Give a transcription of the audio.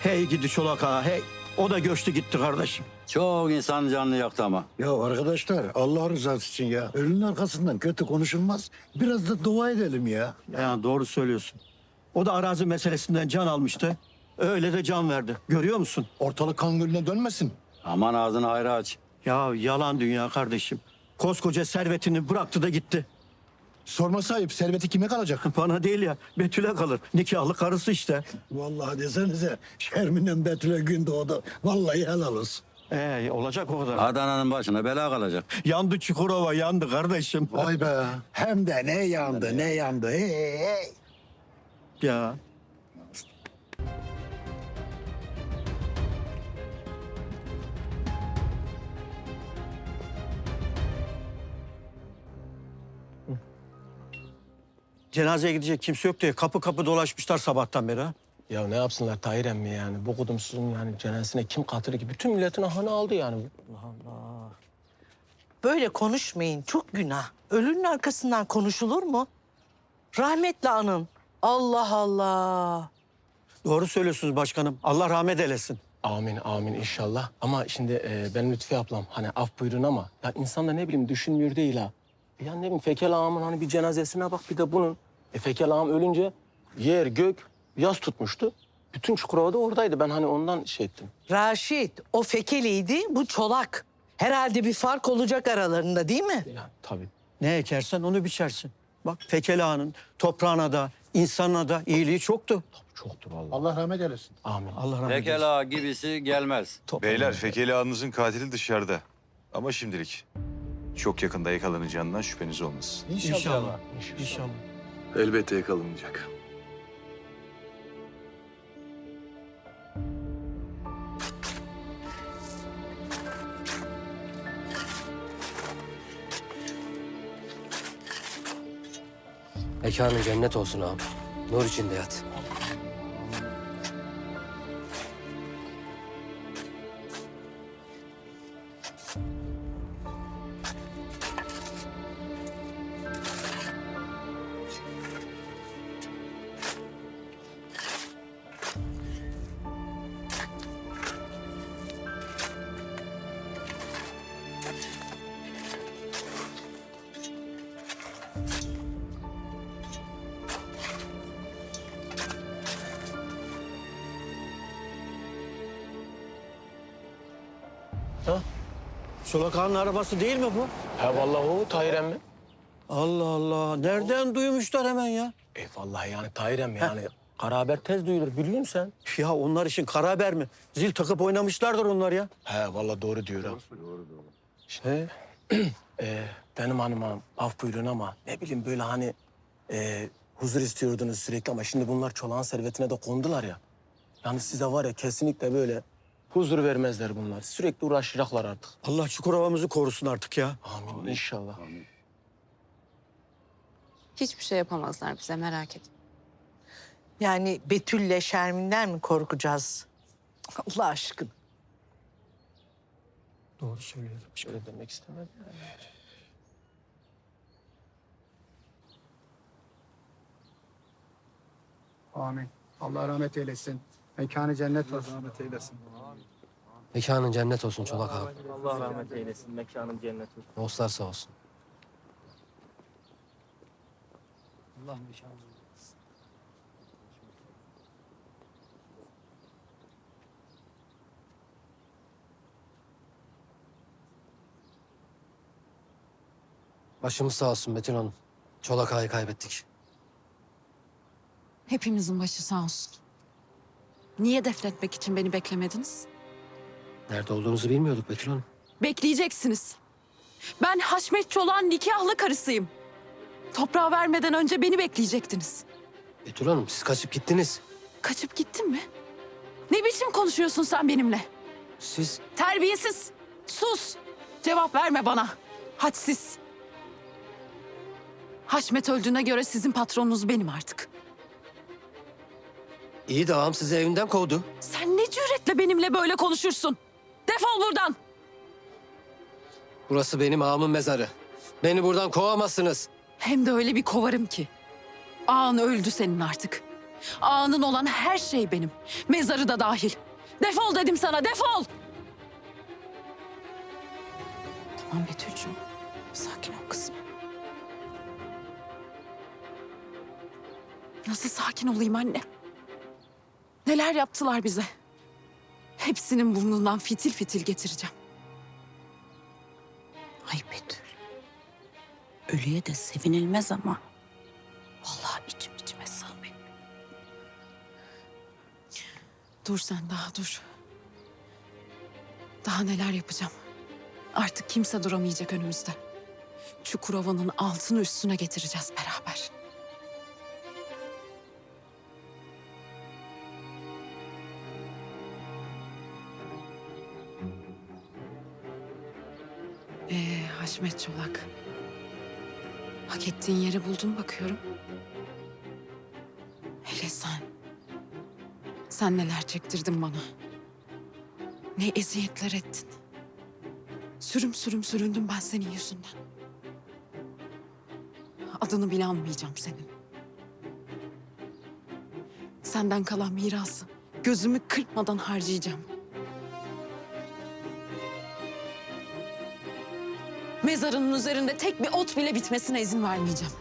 Hey gidi Çolak ağa hey. O da göçtü gitti kardeşim. Çok insan canını yaktı ama. Ya arkadaşlar Allah rızası için ya. Ölünün arkasından kötü konuşulmaz. Biraz da dua edelim ya. Yani doğru söylüyorsun. O da arazi meselesinden can almıştı. Öyle de can verdi. Görüyor musun? Ortalık kan gölüne dönmesin. Aman ağzını hayra aç. Ya yalan dünya kardeşim. Koskoca servetini bıraktı da gitti. Sorma sahip serveti kime kalacak? Bana değil ya Betül'e kalır. Nikahlı karısı işte. Vallahi desenize Şermin'den Betül'e gün doğdu. Vallahi helal olsun. Ee, olacak o kadar. Adana'nın başına bela kalacak. Yandı Çukurova yandı kardeşim. Vay be. Hem de ne yandı ne yandı. Hey, hey. Ya. Cenazeye gidecek kimse yok diye kapı kapı dolaşmışlar sabahtan beri ha. Ya ne yapsınlar Tahir emmi yani? Bu kudumsuzun yani cenazesine kim katılır ki? Bütün milletin ahını aldı yani. Böyle konuşmayın. Çok günah. Ölünün arkasından konuşulur mu? Rahmetle anın. Allah Allah. Doğru söylüyorsunuz başkanım. Allah rahmet eylesin. Amin amin inşallah. Ama şimdi e, ben Lütfi ablam hani af buyurun ama ya insan da ne bileyim düşünmüyor değil ha. Ya ne bileyim Fekel ağamın hani bir cenazesine bak bir de bunun. E Fekel ağam ölünce yer gök yaz tutmuştu. Bütün Çukurova da oradaydı. Ben hani ondan şey ettim. Raşit, o fekeliydi, bu çolak. Herhalde bir fark olacak aralarında değil mi? Ya tabii. Ne ekersen onu biçersin. Bak Fekeli Ağa'nın toprağına da insana da iyiliği çoktu. Çoktur vallahi. Allah rahmet eylesin. Amin. Allah rahmet eylesin. Pekala gibisi gelmez. Beyler Fekeli ağanızın katili dışarıda. Ama şimdilik. Çok yakında yakalanacağından şüpheniz olmasın. İnşallah. İnşallah. Elbette yakalanacak. Mekanın cennet olsun ağam. Nur içinde yat. Çolak Ağa'nın arabası değil mi bu? Ha vallahi o Tahir emmi. Allah Allah. Nereden duymuşlar hemen ya? E vallahi yani Tahir emmi yani kara haber tez duyulur biliyor musun sen? Ya onlar için kara haber mi? Zil takıp oynamışlardır onlar ya. He vallahi doğru diyor ha. Şey, e, benim hanıma af buyurun ama ne bileyim böyle hani e, huzur istiyordunuz sürekli ama şimdi bunlar çolağın servetine de kondular ya. Yani size var ya kesinlikle böyle huzur vermezler bunlar. Sürekli uğraşacaklar artık. Allah Çukurova'mızı korusun artık ya. Amin inşallah. Hiçbir şey yapamazlar bize merak etme. Yani Betül'le Şermin'den mi korkacağız? Allah aşkına. Doğru söylüyorum. Şöyle demek istemedim. Amin. Allah rahmet eylesin. Mekanı cennet olsun. rahmet eylesin. Mekanın cennet olsun çolak ağam. Allah rahmet eylesin. Mekanın cennet olsun. Dostlar sağ olsun. Allah mekanı Başımız sağ olsun Betül Hanım. Çolak ağayı kaybettik. Hepimizin başı sağ olsun. Niye defnetmek için beni beklemediniz? Nerede olduğunuzu bilmiyorduk Betül Hanım. Bekleyeceksiniz. Ben Haşmet Çolak'ın nikahlı karısıyım. Toprağı vermeden önce beni bekleyecektiniz. Betül Hanım siz kaçıp gittiniz. Kaçıp gittin mi? Ne biçim konuşuyorsun sen benimle? Siz Terbiyesiz. Sus. Cevap verme bana. Hadsiz. Haşmet öldüğüne göre sizin patronunuz benim artık. iyi de ağam sizi evinden kovdu. Sen ne cüretle benimle böyle konuşursun? Defol buradan. Burası benim ağamın mezarı. Beni buradan kovamazsınız. Hem de öyle bir kovarım ki. Ağan öldü senin artık. Ağanın olan her şey benim. Mezarı da dahil. Defol dedim sana defol. Tamam Betül'cüğüm. Sakin ol kızım. Nasıl sakin olayım anne? Neler yaptılar bize? Hepsinin burnundan fitil fitil getireceğim. Ay Betül. Ölüye de sevinilmez ama. Vallahi içim içime sığmıyor. Dur sen daha dur. Daha neler yapacağım. Artık kimse duramayacak önümüzde. Çukurova'nın altını üstüne getireceğiz beraber. Ee, Haşmet Çolak. Hak ettiğin yeri buldun bakıyorum. Hele sen. Sen neler çektirdin bana. Ne eziyetler ettin. Sürüm sürüm süründüm ben senin yüzünden. Adını bile anmayacağım senin. Senden kalan mirası gözümü kırpmadan harcayacağım. Mezarının üzerinde tek bir ot bile bitmesine izin vermeyeceğim.